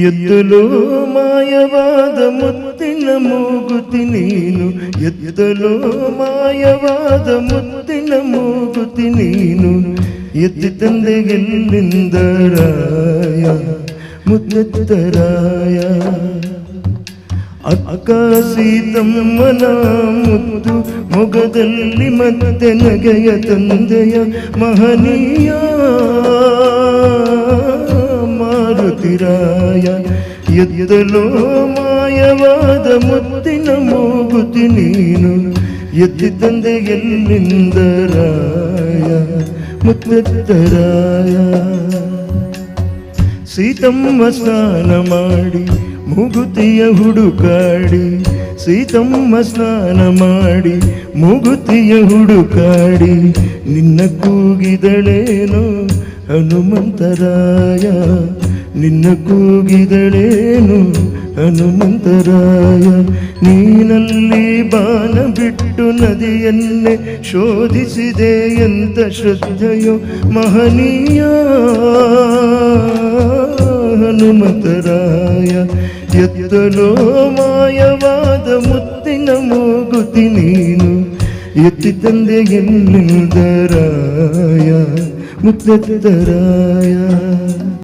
ಎತ್ತಲು ಮಾಯವಾದ ಮುತ್ತಿನ ಮೂಗುತಿ ನೀನು ಎದ್ದಲು ಮಾಯವಾದ ಮುತ್ತಿನ ಮೂಗುತಿ ನೀನು ಎತ್ತಿ ತಂದೆ ನಿಂದರಾಯ ರಾಯ ಮುತ್ತರಾಯ ಅಕ್ಕ ಸೀತಮ್ಮನ ಮುದ್ದು ಮೊಗದಲ್ಲಿ ಮತ್ತೆ ನಗೆಯ ತಂದೆಯ ಮಹನೀಯ ಮಾರುತಿರಾಯ. ಎದ್ದಲೋ ಮಾಯವಾದ ಮುತ್ತಿನ ಮೂಗುತಿ ನೀನು ಎದ್ದಿ ತಂದೆ ಎಲ್ಲಿಂದ ರಾಯ ಮುತ್ತರಾಯ ಸೀತಮ್ಮ ಸ್ನಾನ ಮಾಡಿ ಮುಗುತಿಯ ಹುಡುಕಾಡಿ, ಸೀತಮ್ಮ ಸ್ನಾನ ಮಾಡಿ, ಮುಗುತಿಯ ಹುಡುಕಾಡಿ, ನಿನ್ನ ಕೂಗಿದಳೇನು ಹನುಮಂತರಾಯ, ನಿನ್ನ ಕೂಗಿದಳೇನು ಹನುಮಂತರಾಯ. ನೀನಲ್ಲಿ ಬಾನ ಬಿಟ್ಟು ನದಿಯನ್ನೇ ಶೋಧಿಸಿದೆ ಎಂತ ಶ್ರದ್ಧೆಯೋ ಮಹನೀಯ. ಹನುಮಂತರಾಯ ಎತ್ತಲೋ ಮಾಯವಾದ ಮುತ್ತಿನ ಮೂಗುತಿ ನೀನು ಎತ್ತಿ ತಂದೆ ಎಲ್ಲಿಂದರಾಯ ಮುತ್ತರಾಯ